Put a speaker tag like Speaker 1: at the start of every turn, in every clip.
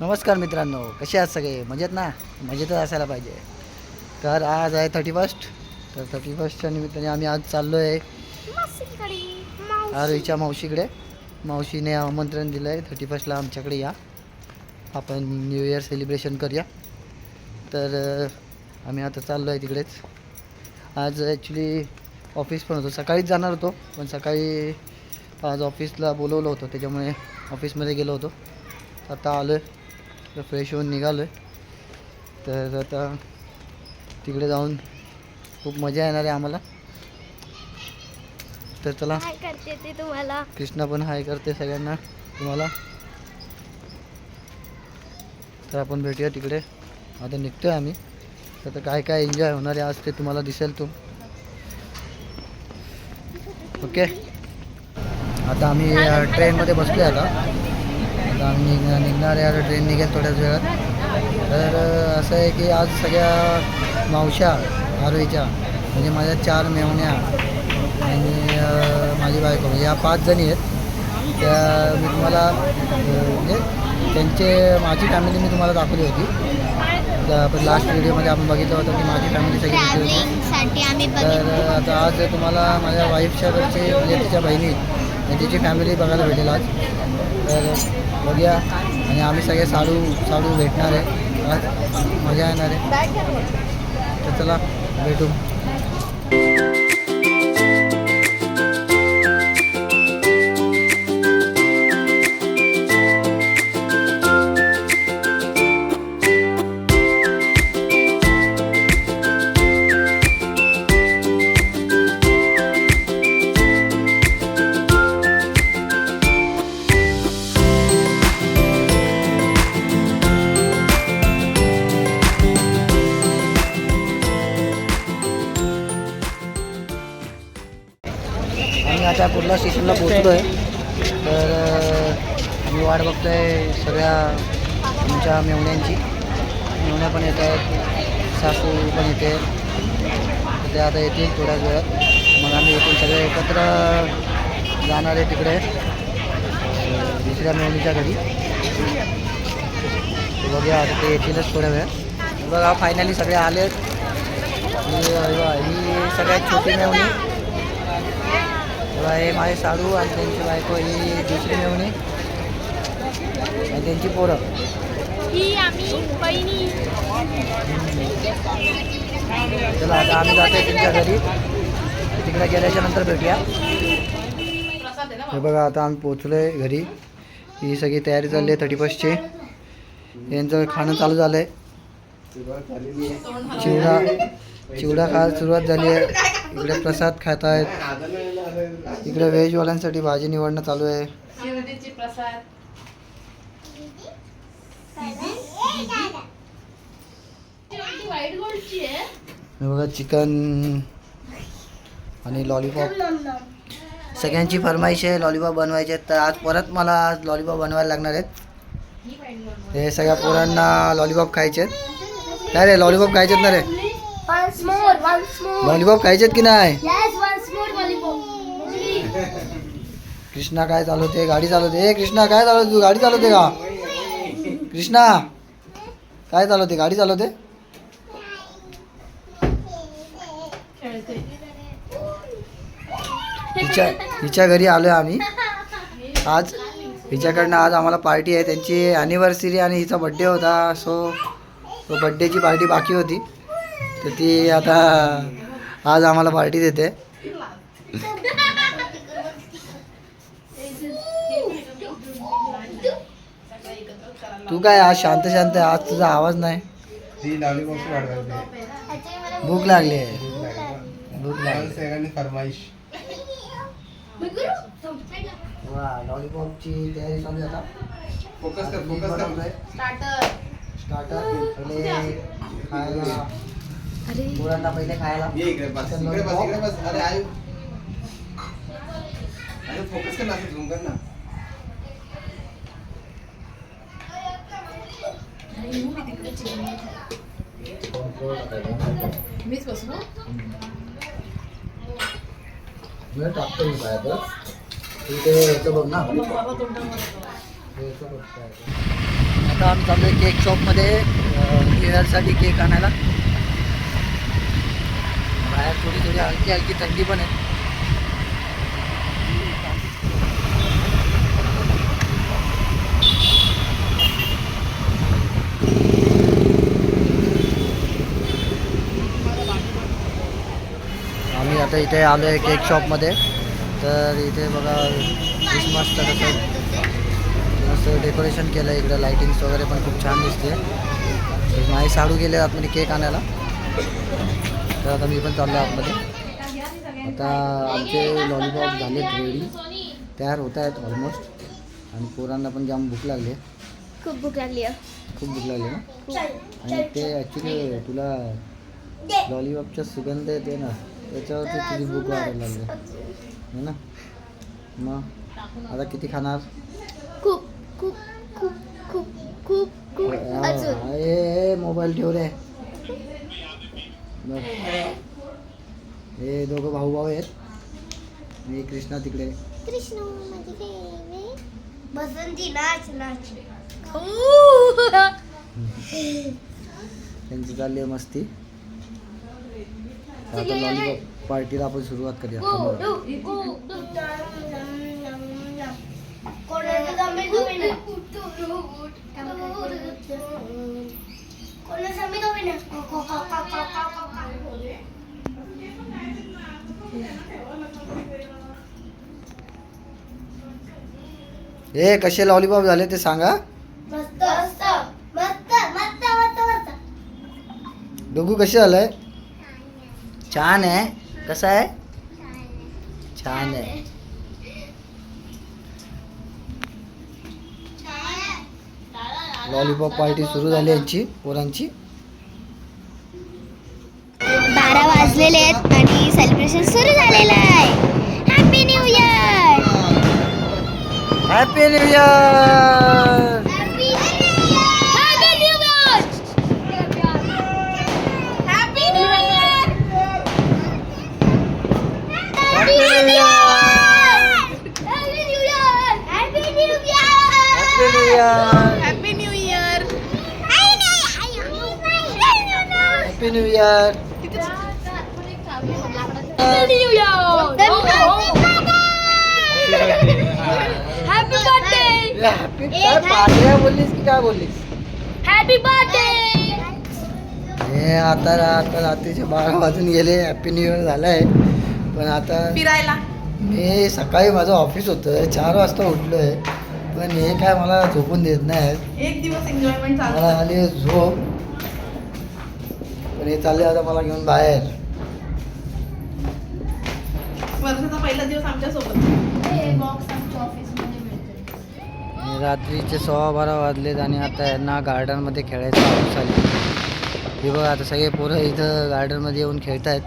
Speaker 1: नमस्कार मित्रांनो कसे आहात सगळे? मजेत ना? मजेतच असायला पाहिजे. तर आज आहे थर्टी फर्स्ट तर थर्टी फर्स्टच्या निमित्ताने आम्ही आज चाललो आहे आरोहीच्या मावशीकडे. मावशीने आमंत्रण दिलं आहे थर्टी फर्स्टला आमच्याकडे या. आपण न्यू इयर सेलिब्रेशन करूया. तर आम्ही आता चाललो आहे तिकडेच. आज ॲक्च्युली ऑफिस पण होतं. सकाळीच जाणार होतो पण सकाळी आज ऑफिसला बोलवलं होतं त्याच्यामुळे ऑफिसमध्ये गेलो होतो. आता आलो आहे तर फ्रेश होऊन निघालो आहे तर आता तिकडे जाऊन खूप मजा येणार आहे आम्हाला. तर चला
Speaker 2: काय करते ते तुम्हाला.
Speaker 1: कृष्णा पण हाय करते सगळ्यांना तुम्हाला. तर आपण भेटूया तिकडे. आता निघतोय आम्ही. तर आता काय काय एन्जॉय होणार आहे आज ते तुम्हाला दिसेल तू. ओके आता आम्ही ट्रेनमध्ये बसलो आता. आता आम्ही निघ निघणार आहे. आता ट्रेन निघेल थोड्याच वेळात. तर असं आहे की आज सगळ्या मावशा आरोहीच्या म्हणजे माझ्या चार मेवण्या आणि माझी बायको म्हणजे या पाच जणी आहेत. त्या मी तुम्हाला म्हणजे त्यांचे माझी फॅमिली मी तुम्हाला दाखवली होती. लास्ट व्हिडिओमध्ये आपण बघितलं होतं की माझी फॅमिली सगळी होती. तर आता आज तुम्हाला माझ्या वाईफच्या घरचे म्हणजे तिच्या बहिणी आणि त्याची फॅमिली बघायला भेटेल आज. तर बघूया. आणि आम्ही सगळे साडू साडू भेटणार आहे. आज मजा येणार आहे. तर चला भेटू. आता कुर्ला स्टेशनला पोचलो आहे तर मी आम्ही वाट बघतो आहे सगळ्या आमच्या मेवण्यांची. मेवण्या पण येत आहेत. सासू पण येते ते आता येतील थोड्याच वेळात. मग आम्ही इथून सगळे एकत्र जाणार आहे तिकडे. दुसऱ्या मेवणीच्या घरी. बघूया आता ते येतीलच थोड्या वेळात. बघा फायनली सगळे आले ही ही सगळ्यात छोटी मेवणी. तेव्हा हे माझे साडू आणि त्यांची बायको ही दुसरी मेवणी. आणि त्यांची पोरं. चला आता आम्ही जातोय त्यांच्या घरी. तिकडे गेल्याच्यानंतर भेटूया. हे बघा आता आम्ही पोचलो आहे घरी. ही सगळी तयारी चालली आहे थर्टी फर्स्टची. यांचं खाणं चालू झालं आहे चिवडा चिवडा खायला सुरुवात झाली आहे. इकडे प्रसाद खात आहेत इकडे व्हेजवाल्यांसाठी भाजी निवडणं चालू आहे. बघा चिकन आणि लॉलीपॉप. सगळ्यांची फरमाईश आहे लॉलीपॉप बनवायचे आहेत. तर आज परत मला आज लॉलीपॉप बनवायला लागणार आहेत. हे सगळ्या पोरांना लॉलीपॉप खायचे आहेत. काय रे लॉलीपॉप खायचे आहेत ना रे?
Speaker 2: Once more once more
Speaker 1: lollipop खायचे आहेत की नाही?
Speaker 2: Yes once more lollipop.
Speaker 1: Krishna काय चालवते? गाडी चालवते. ए कृष्णा काय चालवते तू? गाडी चालवते का? कृष्णा काय चालवते? गाडी चालवते?
Speaker 3: खेळते.
Speaker 1: हिच्या हिच्या घरी आलो आहे आम्ही. आज हिच्याकडनं आज आम्हाला पार्टी आहे. त्यांची ॲनिव्हर्सरी आणि हिचा बड्डे होता. सो तो बड्डेची पार्टी बाकी होती. तर ती आता आज आम्हाला पार्टी देते. तू काय आज शांत शांत आहे? आज तुझा आवाज नाही. भूक लागली आहे. भूक लागली.
Speaker 4: फरमाईश.
Speaker 1: वा लॉलीपॉपची तयारी चालू आता.
Speaker 4: फोकस कर फोकस कर.
Speaker 3: स्टार्टर
Speaker 1: स्टार्टर पहिले खायला पोरांना पहिले खायला.
Speaker 4: ये इकडे बस इकडे बस इकडे बस. अरे आयु अरे फोकस कर ना असं झूम कर ना.
Speaker 3: मीच बसू ना
Speaker 1: मी टाकतो मी बाहेर ना. याचं बघ. आता आम्ही चाललो केक शॉपमध्ये डिनरसाठी केक आणायला. आहे थोडी थोडी हलकी हलकी थंडी पण आहे. आम्ही आता इथे आलो आहे केक शॉपमध्ये तर इथे बघा क्रिसमसचं कसं मस्त डेकोरेशन केलं आहे इकडं. लाईटिंग्स वगैरे पण खूप छान दिसते माझी साडू गेले आतमध्ये केक आणायला. तर आता मी पण चाललो आहे आतमध्ये. आता आमचे लॉलीपॉप झालेत रेडी तयार होत आहेत ऑलमोस्ट आणि पोरांना पण जाम भूक लागली आहे.
Speaker 2: खूप भूक लागली आहे.
Speaker 1: खूप भूक लागली ना? आणि ते ॲक्च्युली तुला लॉलीपॉपचा सुगंध येते ना त्याच्यावरती तुझी भूक वाढायला लागली है ना? मग आता किती खाणार?
Speaker 2: खूप खूप खूप खूप खूप खूप. अजून.
Speaker 1: ए मोबाईल ठेव रे. हे दोघं भाऊ भाऊ आहेत. मी कृष्णा तिकडे.
Speaker 2: कृष्ण माझी बसंती नाच नाच.
Speaker 1: त्यांची चालली आहे मस्ती. आता लॉलीपॉप पार्टीला आपण सुरुवात करूया. ए कसे लॉलीपॉप झाले ते सांगा.
Speaker 2: मस्त मस्त मस्त मस्त मस्त मस्त.
Speaker 1: दोघू कसे झालंय छान आहे. कसं आहे. छान आहे. लॉलीपॉप पार्टी सुरू झाली यांची पोरांची.
Speaker 2: बारा वाजलेले आहेत आणि सेलिब्रेशन सुरू झालेलं आहे. Happy new year
Speaker 1: happy new year
Speaker 2: happy new year happy
Speaker 1: काय बोललीस की काय बोललीस?
Speaker 2: हॅपी बर्थडे
Speaker 1: हे आता आता रात्रीचे बारा वाजून गेले. हॅपी न्यू इयर झालं आहे पण आता
Speaker 3: फिरायला.
Speaker 1: मी सकाळी माझं ऑफिस होतं. चार वाजता उठलो आहे पण हे काय मला झोपून देत नाही
Speaker 3: एक दिवस एन्जॉयमेंट
Speaker 1: मला आली झोप पण हे चालले आता मला घेऊन बाहेर.
Speaker 3: वर्षाचा पहिला दिवस आमच्यासोबत.
Speaker 1: आणि रात्रीचे सव्वा बारा वाजलेत आणि आता यांना गार्डनमध्ये खेळायचं आली हे बघा आता सगळे पोरं इथं गार्डनमध्ये येऊन खेळत आहेत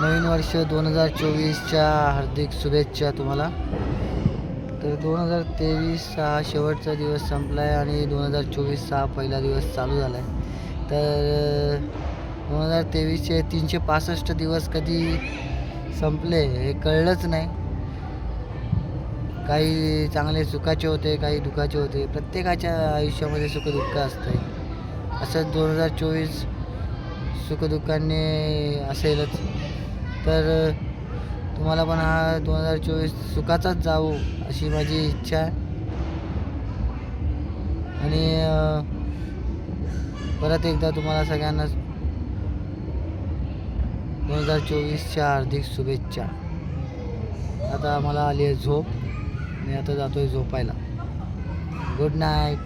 Speaker 1: नवीन वर्ष दोन हजार चोवीसच्या हार्दिक शुभेच्छा तुम्हाला. तर दोन हजार तेवीस हा शेवटचा दिवस संपला आहे आणि दोन हजार चोवीसचा हा पहिला दिवस चालू झाला आहे तर दोन हजार तेवीसचे तीनशे पासष्ट दिवस कधी संपले हे कळलंच नाही. काही चांगले सुखाचे होते काही दुःखाचे होते. प्रत्येकाच्या आयुष्यामध्ये सुखदुःख असते असंच दोन हजार चोवीस सुखदुःखाने असेलच. तर तुम्हाला पण हा दोन हजार चोवीस सुखाचाच जाऊ अशी माझी इच्छा आहे. आणि परत एकदा तुम्हाला सगळ्यांना दोन हजार चोवीसच्या हार्दिक शुभेच्छा. आता मला आली आहे झोप. मी आता जातोय झोपायला. Good night